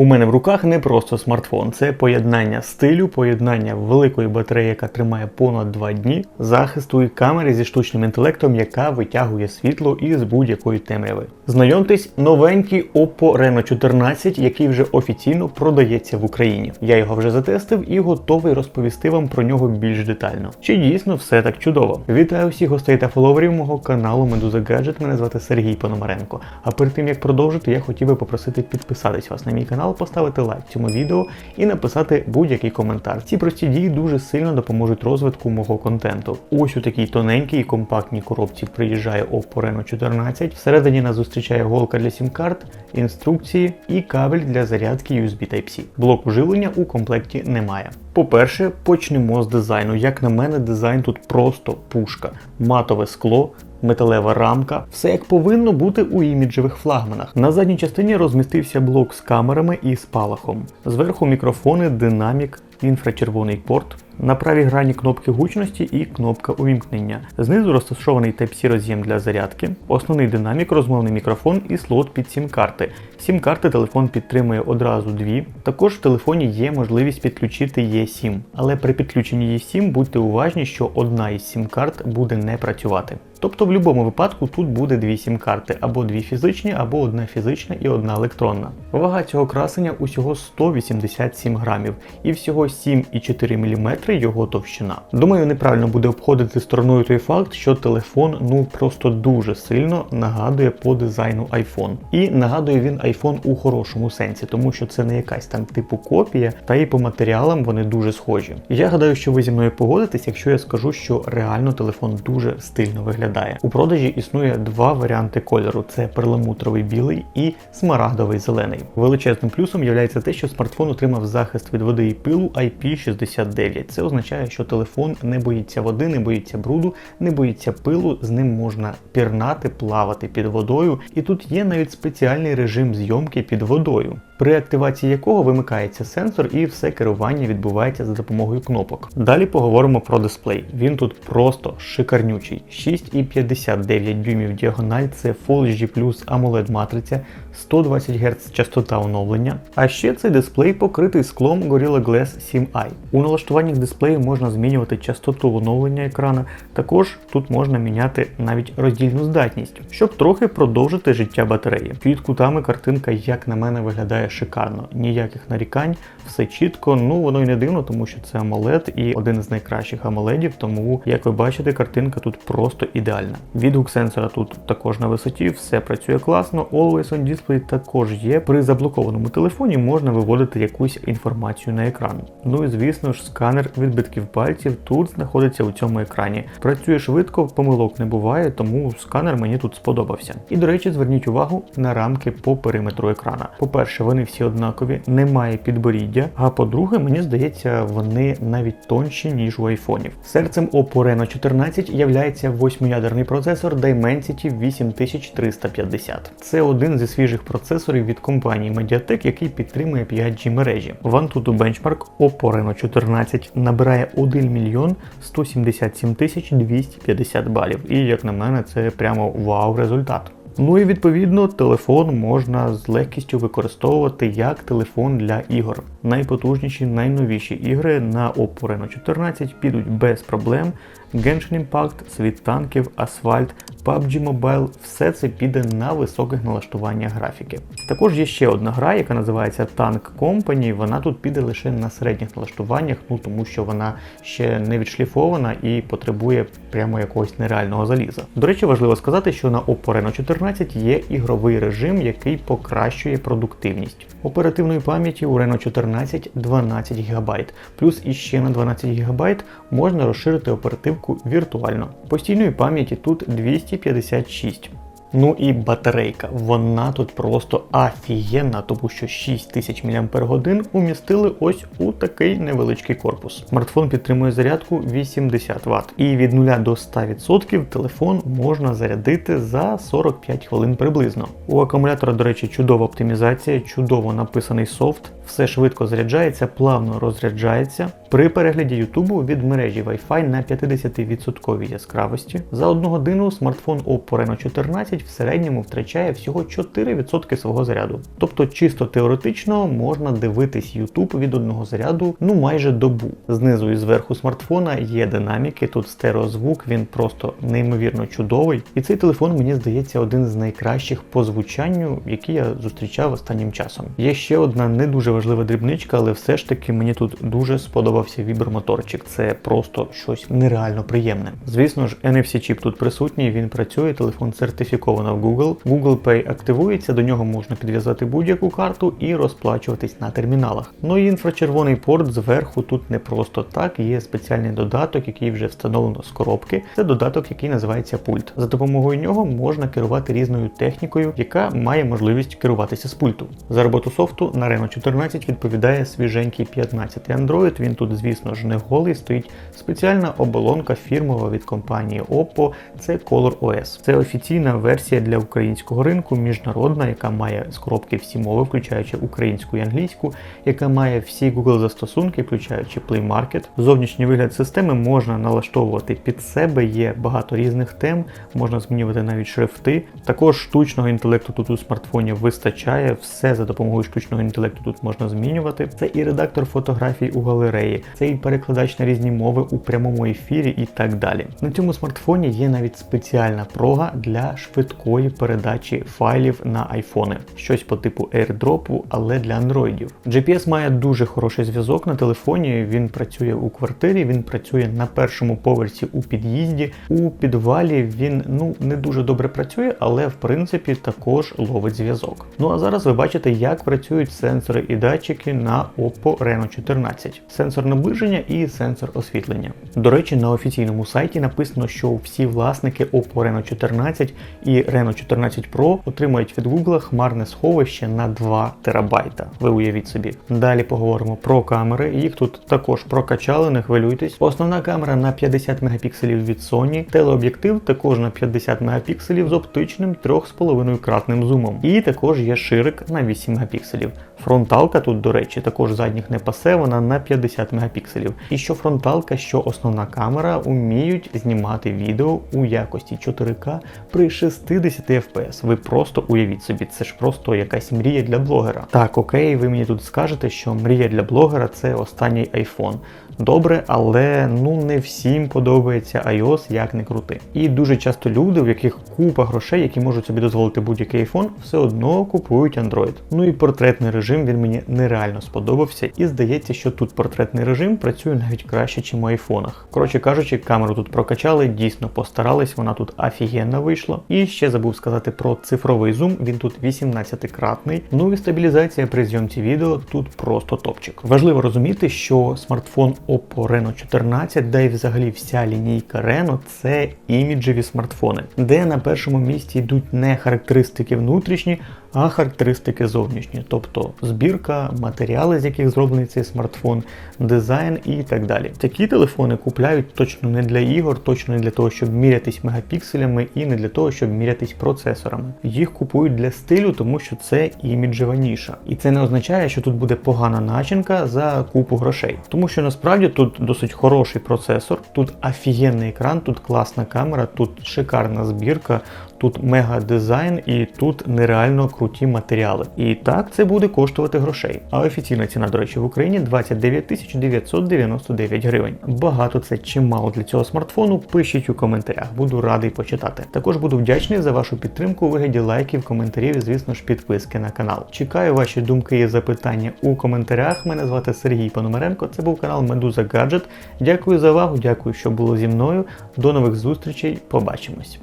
У мене в руках не просто смартфон, це поєднання стилю, поєднання великої батареї, яка тримає понад 2 дні, захисту і камери зі штучним інтелектом, яка витягує світло із будь-якої темряви. Знайомтесь, новенький Oppo Reno 14, який вже офіційно продається в Україні. Я його вже затестив і готовий розповісти вам про нього більш детально. Чи дійсно все так чудово? Вітаю всіх гостей та фоловерів мого каналу Медуза Гаджет. Мене звати Сергій Пономаренко. А перед тим як продовжити, я хотів би попросити підписатись вас на мій канал, поставити лайк цьому відео і написати будь-який коментар. Ці прості дії дуже сильно допоможуть розвитку мого контенту. Ось у такій тоненькій і компактній коробці приїжджає Oppo Reno 14. Всередині нас зустрічає голка для сім-карт, інструкції і кабель для зарядки USB Type-C. Блоку живлення у комплекті немає. По-перше, почнемо з дизайну. Як на мене, дизайн тут просто пушка. Матове скло, металева рамка, все як повинно бути у іміджевих флагманах. На задній частині розмістився блок з камерами і спалахом. Зверху мікрофони, динамік, інфрачервоний порт. На правій грані кнопки гучності і кнопка увімкнення. Знизу розташований Type-C роз'єм для зарядки, основний динамік, розмовний мікрофон і слот під сім-карти. Сім-карти телефон підтримує одразу дві. Також в телефоні є можливість підключити E7, але при підключенні E7 будьте уважні, що одна із сім-карт буде не працювати. Тобто в будь-якому випадку тут буде дві сім-карти, або дві фізичні, або одна фізична і одна електронна. Вага цього красення усього 187 грамів і всього 7,4 мм його товщина. Думаю, неправильно буде обходити стороною той факт, що телефон ну просто дуже сильно нагадує по дизайну iPhone. І нагадує він iPhone у хорошому сенсі, тому що це не якась там типу копія, та і по матеріалам вони дуже схожі. Я гадаю, що ви зі мною погодитесь, якщо я скажу, що реально телефон дуже стильно виглядає. У продажі існує два варіанти кольору: це перламутровий білий і смарагдовий зелений. Величезним плюсом є те, що смартфон отримав захист від води і пилу IP69. Це означає, що телефон не боїться води, не боїться бруду, не боїться пилу, з ним можна пірнати, плавати під водою. І тут є навіть спеціальний режим зйомки під водою при активації якого вимикається сенсор і все керування відбувається за допомогою кнопок. Далі поговоримо про дисплей. Він тут просто шикарнючий. 6,59 дюймів діагональ, це Full HD AMOLED матриця, 120 Гц частота оновлення. А ще цей дисплей покритий склом Gorilla Glass 7i. У налаштуваннях дисплею можна змінювати частоту оновлення екрана, також тут можна міняти навіть роздільну здатність, щоб трохи продовжити життя батареї. Під кутами картинка, як на мене, виглядає шикарно. Ніяких нарікань, все чітко. Ну воно й не дивно, тому що це AMOLED і один з найкращих AMOLED, тому, як ви бачите, картинка тут просто ідеальна. Відгук сенсора тут також на висоті, все працює класно. Always on Display також є. При заблокованому телефоні можна виводити якусь інформацію на екран. Ну і звісно ж, сканер відбитків пальців тут знаходиться у цьому екрані. Працює швидко, помилок не буває, тому сканер мені тут сподобався. І до речі, зверніть увагу на рамки по периметру екрана. По-перше, вони всі однакові, немає підборіддя. А по-друге, мені здається, вони навіть тонші, ніж у айфонів. Серцем Oppo Reno 14 являється восьмиядерний процесор Dimensity 8350. Це один зі свіжих процесорів від компанії Mediatek, який підтримує 5G мережі. В Antutu Benchmark Oppo Reno 14 набирає 1 мільйон 177 тисяч 250 балів. І як на мене, це прямо вау результат. Ну і відповідно телефон можна з легкістю використовувати як телефон для ігор. Найпотужніші, найновіші ігри на Oppo Reno 14 підуть без проблем. Genshin Impact, світ танків, асфальт, PUBG Mobile, все це піде на високих налаштуваннях графіки. Також є ще одна гра, яка називається Tank Company. Вона тут піде лише на середніх налаштуваннях, ну тому що вона ще не відшліфована і потребує прямо якогось нереального заліза. До речі, важливо сказати, що на Oppo Reno 14 є ігровий режим, який покращує продуктивність. Оперативної пам'яті у Reno 14 12 ГБ, плюс іще на 12 ГБ можна розширити оперативку віртуально. Постійної пам'яті тут 256 Ну і батарейка, вона тут просто офігенна, тому що 6000 мАч умістили ось у такий невеличкий корпус. Смартфон підтримує зарядку 80 Вт. І від 0 до 100% телефон можна зарядити за 45 хвилин приблизно. У акумулятора, до речі, чудова оптимізація, чудово написаний софт все швидко заряджається, плавно розряджається. При перегляді Ютубу від мережі Wi-Fi на 50% яскравості за одну годину смартфон Oppo Reno 14 в середньому втрачає всього 4% свого заряду. Тобто, чисто теоретично можна дивитись YouTube від одного заряду ну майже добу. Знизу і зверху смартфона є динаміки, тут стереозвук, він просто неймовірно чудовий. І цей телефон, мені здається, один з найкращих по звучанню, які я зустрічав останнім часом. Є ще одна не дуже важлива дрібничка, але все ж таки мені тут дуже сподобався вібромоторчик. Це просто щось нереально приємне. Звісно ж, NFC-чіп тут присутній, він працює, телефон сертифіковано в Google. Google Pay активується, до нього можна підв'язати будь-яку карту і розплачуватись на терміналах. Ну і інфрачервоний порт зверху тут не просто так, є спеціальний додаток, який вже встановлено з коробки. Це додаток, який називається пульт. За допомогою нього можна керувати різною технікою, яка має можливість керуватися з пульту. За роботу софту на Reno 14 відповідає свіженький 15 Android. Він тут, звісно ж, не голий, стоїть спеціальна оболонка фірмова від компанії Oppo. Це Color OS. Це офіційна версія для українського ринку, міжнародна, яка має з коробки всі мови, включаючи українську і англійську, яка має всі Google застосунки, включаючи Play Market. Зовнішній вигляд системи можна налаштовувати під себе. Є багато різних тем, можна змінювати навіть шрифти. Також штучного інтелекту тут у смартфоні вистачає. Все за допомогою штучного інтелекту тут можна змінювати. Це і редактор фотографій у галереї, це і перекладач на різні мови у прямому ефірі і так далі. На цьому смартфоні є навіть спеціальна прога для швидкої передачі файлів на айфони, щось по типу AirDrop, але для андроїдів. GPS має дуже хороший зв'язок на телефоні. Він працює у квартирі, він працює на першому поверсі у під'їзді. У підвалі він ну не дуже добре працює, але в принципі також ловить зв'язок. Ну а зараз ви бачите, як працюють сенсори і датчики на Oppo Reno 14. Сенсор наближення і сенсор освітлення. До речі, на офіційному сайті написано, що всі власники Oppo Reno 14 і Reno 14 Pro отримають від Google хмарне сховище на 2 терабайта. Ви уявіть собі. Далі поговоримо про камери. Їх тут також прокачали, не хвилюйтесь. Основна камера на 50 мегапікселів від Sony, телеоб'єктив також на 50 мегапікселів з оптичним 3,5 кратним зумом. І також є ширик на 8 мегапікселів. Фронталка тут, до речі, також задніх не пасе, вона на 50 мегапікселів. І що фронталка, що основна камера вміють знімати відео у якості 4К при 60 FPS. Ви просто уявіть собі, це ж просто якась мрія для блогера. Так, окей, ви мені тут скажете, що мрія для блогера це останній iPhone. Добре, але ну не всім подобається iOS, як не крути. І дуже часто люди, в яких купа грошей, які можуть собі дозволити будь-який iPhone, все одно купують Android. Ну і портретний режим він мені нереально сподобався, і здається, що тут портретний режим працює навіть краще, ніж у айфонах. Коротше кажучи, камеру тут прокачали, дійсно постарались, вона тут офігенно вийшла. І ще забув сказати про цифровий зум, він тут 18-кратний. Ну і стабілізація при зйомці відео тут просто топчик. Важливо розуміти, що смартфон Oppo Reno 14, да й взагалі вся лінійка Reno це іміджеві смартфони, де на першому місці йдуть не характеристики внутрішні, а характеристики зовнішні, тобто збірка, матеріали, з яких зроблений цей смартфон, дизайн і так далі. Такі телефони купляють точно не для ігор, точно не для того, щоб мірятись мегапікселями і не для того, щоб мірятись процесорами. Їх купують для стилю, тому що це іміджева ніша. І це не означає, що тут буде погана начинка за купу грошей. Тому що насправді тут досить хороший процесор, тут офігенний екран, тут класна камера, тут шикарна збірка, тут мега дизайн і тут нереально круті матеріали. І так це буде коштувати грошей. А офіційна ціна, до речі, в Україні 29 999 гривень. Багато це чи мало для цього смартфону. Пишіть у коментарях, буду радий почитати. Також буду вдячний за вашу підтримку у вигляді лайків, коментарів і, звісно ж, підписки на канал. Чекаю ваші думки і запитання у коментарях. Мене звати Сергій Пономаренко. Це був канал Медуза Гаджет. Дякую за увагу, дякую, що було зі мною. До нових зустрічей. Побачимось.